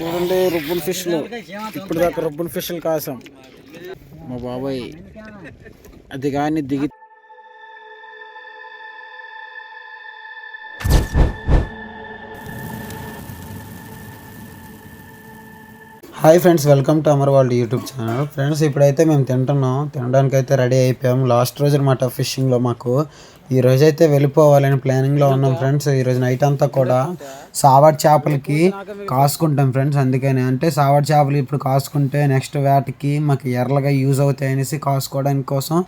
చూడండి రుబ్బుల్ ఫిష్లు. ఇప్పుడు దాకా రుబ్బుల్ ఫిష్లు కాసాం. మా బాబాయ్ అది కానీ దిగి hi friends welcome to Amar వాళ్ళ యూట్యూబ్ ఛానల్. ఫ్రెండ్స్ ఇప్పుడైతే మేము తింటున్నాం. తినడానికి అయితే రెడీ అయిపోయాం. లాస్ట్ రోజు అనమాట ఫిషింగ్లో మాకు. ఈ రోజు అయితే వెళ్ళిపోవాలని ప్లానింగ్లో ఉన్నాం ఫ్రెండ్స్. ఈ రోజు నైట్ అంతా కూడా సావాడ్ చేపలకి కాసుకుంటాం ఫ్రెండ్స్ అందుకని. అంటే సావాడ్ చేపలు ఇప్పుడు కాసుకుంటే నెక్స్ట్ వేటకి మాకు ఎర్రలుగా యూజ్ అవుతాయి అనేసి కాసుకోవడానికి కోసం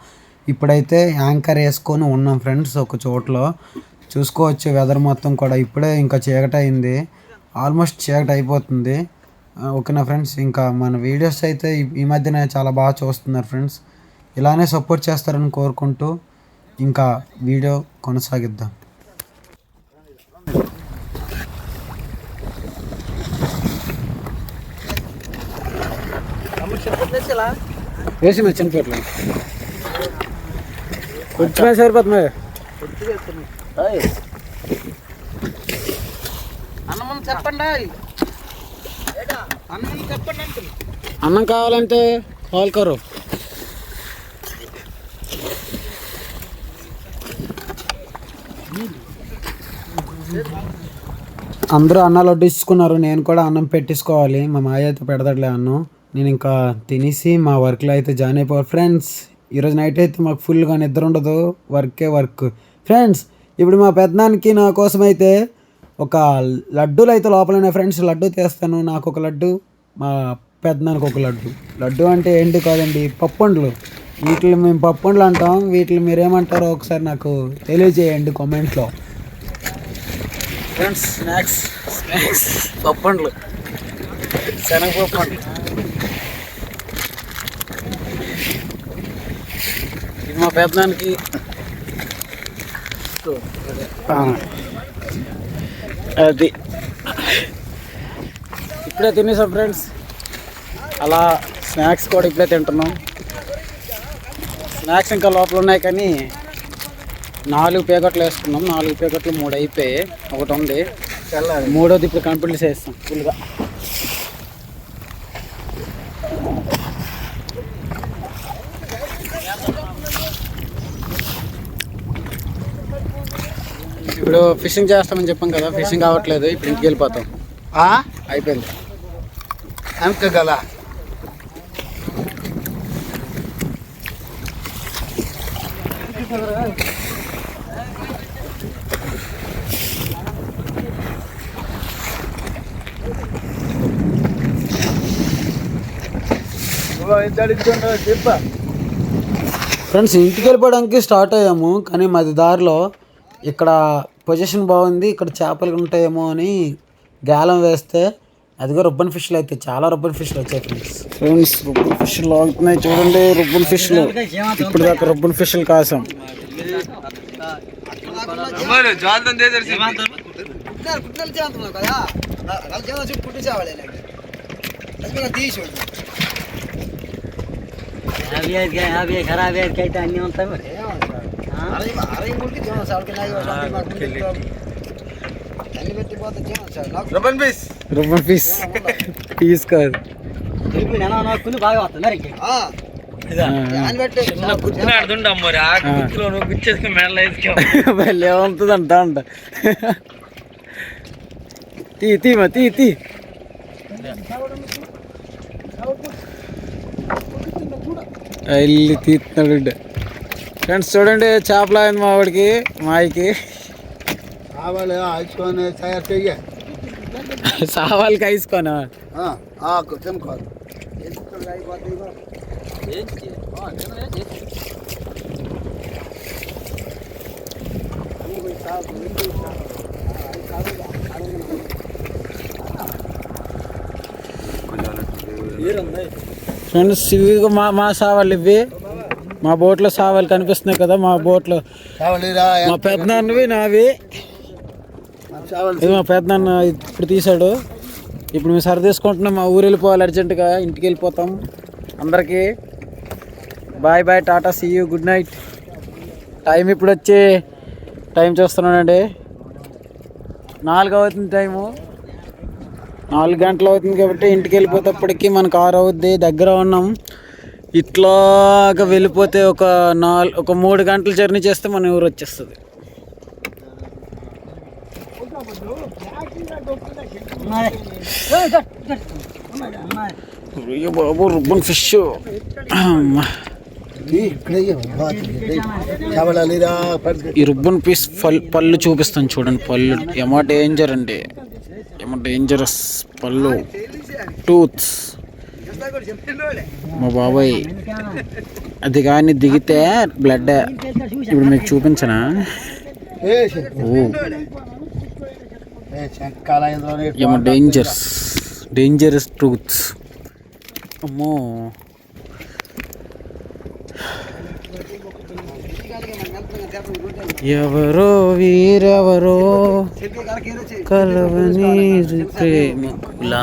ఇప్పుడైతే యాంకర్ వేసుకొని ఉన్నాం ఫ్రెండ్స్ ఒక చోట్లో. చూసుకోవచ్చు వెదర్ మొత్తం కూడా. ఇప్పుడే ఇంకా చీకటైంది. అయింది ఆల్మోస్ట్ చీకట అయిపోతుంది ఓకేనా ఫ్రెండ్స్ ఇంకా మన వీడియోస్ అయితే ఈ- మధ్యన చాలా బాగా చూస్తున్నారు ఫ్రెండ్స్. ఇలానే సపోర్ట్ చేస్తారని కోరుకుంటూ ఇంకా వీడియో కొనసాగిద్దాం. వేసి మరి చనిపోయట్లేదు కొంచెమే సరిపోతుంది అన్నం చెప్పండి అన్నం కావాలంటే కాల్ అందరూ అన్నాలు వడ్డించుకున్నారు నేను కూడా అన్నం పెట్టించుకోవాలి మా మాయ అయితే పెడతాడులే అన్నం. నేను ఇంకా తినేసి మా వర్క్లో అయితే జాయిన్ అయిపోవాలి. ఫ్రెండ్స్ ఈరోజు నైట్ అయితే మాకు ఫుల్గా నిద్ర ఉండదు. వర్కే వర్క్ ఫ్రెండ్స్ ఇప్పుడు మా పెద్దనానికి నా కోసం అయితే ఒక లడ్డూలు అయితే లోపల ఉన్నాయి ఫ్రెండ్స్. లడ్డు తీస్తాను. నాకు ఒక లడ్డు మా పెద్దనానికి ఒక లడ్డు. లడ్డు అంటే ఏంటి కాదండి పప్పండ్లు. వీటిని మేము పప్పండ్లు అంటాం. వీటిని మీరేమంటారో ఒకసారి నాకు తెలియజేయండి కామెంట్లో. ఫ్రెండ్స్ స్నాక్స్ స్నాక్స్ పప్పండ్లు. శనగపప్పు అండి ఇది మా పెద్దనానికి అది. ఇప్పుడే తినేసాం ఫ్రెండ్స్. అలా స్నాక్స్ కూడా ఇప్పుడే తింటున్నాం. స్నాక్స్ ఇంకా లోపల ఉన్నాయి కానీ నాలుగు పేకట్లు వేసుకున్నాం. నాలుగు పేకట్లు మూడు అయిపోయాయి. ఒకటి ఉంది. మూడోది ఇప్పుడు కంప్లీట్ చేస్తాం ఫుల్గా. ఇప్పుడు ఫిషింగ్ చేస్తామని చెప్పాం కదా ఫిషింగ్ అవ్వట్లేదు ఇప్పుడు ఇంటికి వెళ్ళిపోతాం. అయిపోయింది. అంక గల. చెప్ప. ఫ్రెండ్స్ ఇంటికి వెళ్ళిపోవడానికి స్టార్ట్ అయ్యాము కానీ మాది దారిలో ఇక్కడ పొజిషన్ బాగుంది ఇక్కడ చేపలు ఉంటాయేమో అని గాలం వేస్తే అదిగో రుబ్బన్ ఫిష్లు అయితే చాలా రుబ్బన్ ఫిష్లు వచ్చాయి ఫ్రెండ్స్ ఫ్రెండ్స్ రుబ్బన్ ఫిష్లు లాగుతున్నాయి చూడండి రుబ్బన్ ఫిష్లు ఇప్పుడు దాకా రుబ్బన్ ఫిష్లు కాసాం అవి ఖరాబ్ అయితే అన్నీ ఉంటాయి మరి అరవై అరవై మూడుకి జీవనం సార్ అన్ని పెట్టిపోతే జీవనం సార్ నాకు రుబ్బన్ ఫిష్ పీస్ కాదు ఇప్పుడు నేను నొక్కుంది బాగా వస్తుంది మరి ఆ, దాన్ని పెట్టి భలే ఉంటుంది అంట అంట తీ తీ మా తీ తీ వెళ్ళి తీస్తున్నాడు ఫ్రెండ్స్ చూడండి చేపలు అయింది మా వాడికి మాయకి కావాలి ఆచుకొని తయారు చెయ్యి. సావాలకి వేసుకోనా ఆకు తినుకోవాలి ఫ్రెండ్స్ ఇవి మా మా సావాలు ఇవి. మా బోట్లో సావాలు కనిపిస్తున్నాయి కదా మా బోట్లో. మా పెద్దనాన్నవి నావి. ఇది మా పెద్దనాన్న ఇప్పుడు తీశాడు. ఇప్పుడు మేము సరి తీసుకుంటున్నాం మా ఊరు వెళ్ళిపోవాలి అర్జెంటుగా ఇంటికి వెళ్ళిపోతాం. అందరికీ bye bye ta-ta see you good night time ఇప్పుడు వచ్చి టైం చూస్తున్నానండి. నాలుగు అవుతుంది టైము. నాలుగు గంటలు అవుతుంది కాబట్టి ఇంటికి వెళ్ళిపోతేప్పటికి మనకు ఆరు అవుద్ది దగ్గర ఉన్నాం. ఇట్లాగా వెళ్ళిపోతే ఒక నాలుగు ఒక మూడు గంటలు జర్నీ చేస్తే మన ఊరు వచ్చేస్తుంది. బాబు రుబ్బన్ ఫిష్ ఈ రుబ్బన్ పీస్ పల్ పళ్ళు చూపిస్తాను చూడండి. పళ్ళు ఏమో డేంజర్ అండి. ఏమో డేంజరస్ పళ్ళు. టూత్స్ మా బాబాయ్. అది కానీ దిగితే బ్లడ్ ఇప్పుడు మీకు చూపించనా? ఏమో డేంజర్స్ డేంజరస్ ట్రూత్స్ అమ్మో. ఎవరో వీరెవరో కలవని ప్రేమకులా.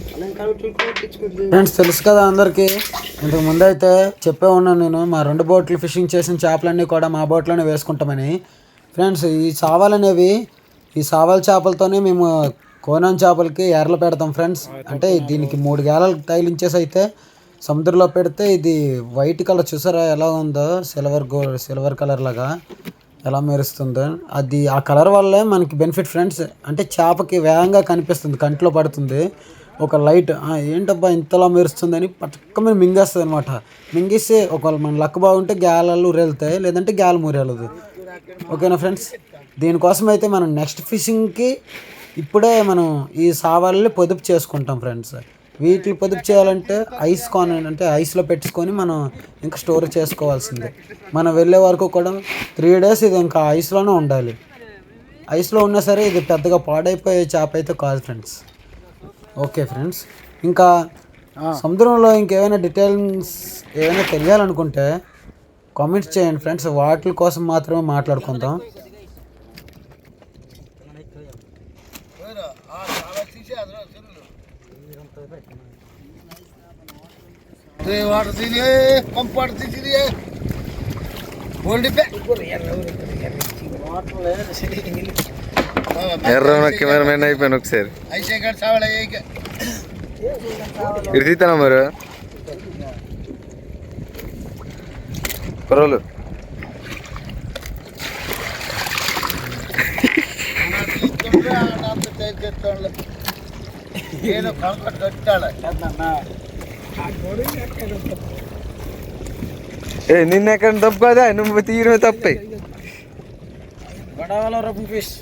ఫ్రెండ్స్ తెలుసు కదా అందరికి. ఇంతకు ముందు అయితే చెప్పే ఉన్నాను నేను మా రెండు బోట్లు ఫిషింగ్ చేసిన చేపలన్నీ కూడా మా బోట్లోనే వేసుకుంటామని. ఫ్రెండ్స్ ఈ సావాలు అనేవి ఈ సావాల చేపలతోనే మేము కోనం చేపలకి ఏర్లు పెడతాం ఫ్రెండ్స్ అంటే దీనికి మూడు గేలలు తగిలించేసి అయితే సముద్రంలో పెడితే ఇది వైట్ కలర్ చూసారా ఎలా ఉందో? సిల్వర్ గో సిల్వర్ కలర్ లాగా ఎలా మెరుస్తుందో. అది ఆ కలర్ వల్లే మనకి బెనిఫిట్ ఫ్రెండ్స్ అంటే చేపకి వేగంగా కనిపిస్తుంది కంట్లో పడుతుంది. ఒక లైట్ ఏంటబ్బా ఇంతలా మెరుస్తుందని పట్టుకమే మింగేస్తుంది అనమాట మింగేస్తే ఒకవేళ మన లక్ బాగుంటే గ్యాలలు ఊరెళ్తాయి లేదంటే గ్యాల మూరెళ్ళదు ఓకేనా ఫ్రెండ్స్? దీనికోసం అయితే మనం నెక్స్ట్ ఫిషింగ్కి ఇప్పుడే మనం ఈ సావాలని పొదుపు చేసుకుంటాం ఫ్రెండ్స్. వీటిని పొదుపు చేయాలంటే ఐస్ కాన్ అంటే ఐస్లో పెట్టుకొని మనం ఇంకా స్టోర్ చేసుకోవాల్సిందే. మనం వెళ్ళే వరకు కూడా త్రీ డేస్ ఇది ఇంకా ఐస్లోనే ఉండాలి. ఐస్లో ఉన్నా సరే ఇది పెద్దగా పాడైపోయే చేప అయితే కాదు ఫ్రెండ్స్. Okay friends. ఇంకా సముద్రంలో ఇంకేమైనా డీటెయిల్స్ ఏమైనా తెలియాలనుకుంటే కామెంట్స్ చేయండి ఫ్రెండ్స్. వాటి కోసం మాత్రమే మాట్లాడుకుందాం. వాటర్ ఎర్ర కెమెరామెన్ అయిపోయాను ఒకసారి. ఇటు తీతానా మరి? కుర్రోలు. నేను కంకట్ కట్టాలి ఏ నిన్న ఎక్కడ తప్పు కదా నువ్వు తీయడమే తప్పే. గొడవలో రూపం ఫిష్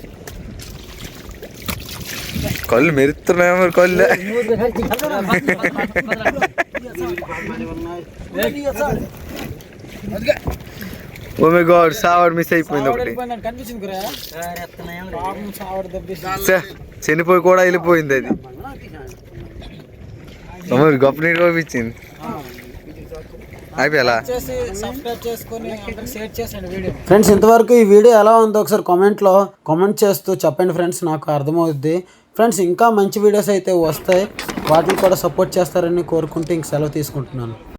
కళ్ళు మెరుస్తున్నాయి మరి కళ్ళు. ఓ మై గాడ్ సావర్ మిస్ అయిపోయింది ఒకటి. చనిపోయి కూడా వెళ్ళిపోయింది అది. మరి గొప్ప నీరు పంపించింది అయిపోయాలా? చేసి సబ్స్క్రైబ్ చేసుకొని షేర్ చేసండి వీడియో. ఫ్రెండ్స్ ఇంతవరకు ఈ వీడియో ఎలా ఉందో ఒకసారి కామెంట్లో కామెంట్ చేస్తూ చెప్పండి ఫ్రెండ్స్ నాకు అర్థమవుద్ది. ఫ్రెండ్స్ ఇంకా మంచి వీడియోస్ అయితే వస్తాయి. వాటిని కూడా సపోర్ట్ చేస్తారని కోరుకుంటూ ఇంక సెలవు తీసుకుంటున్నాను.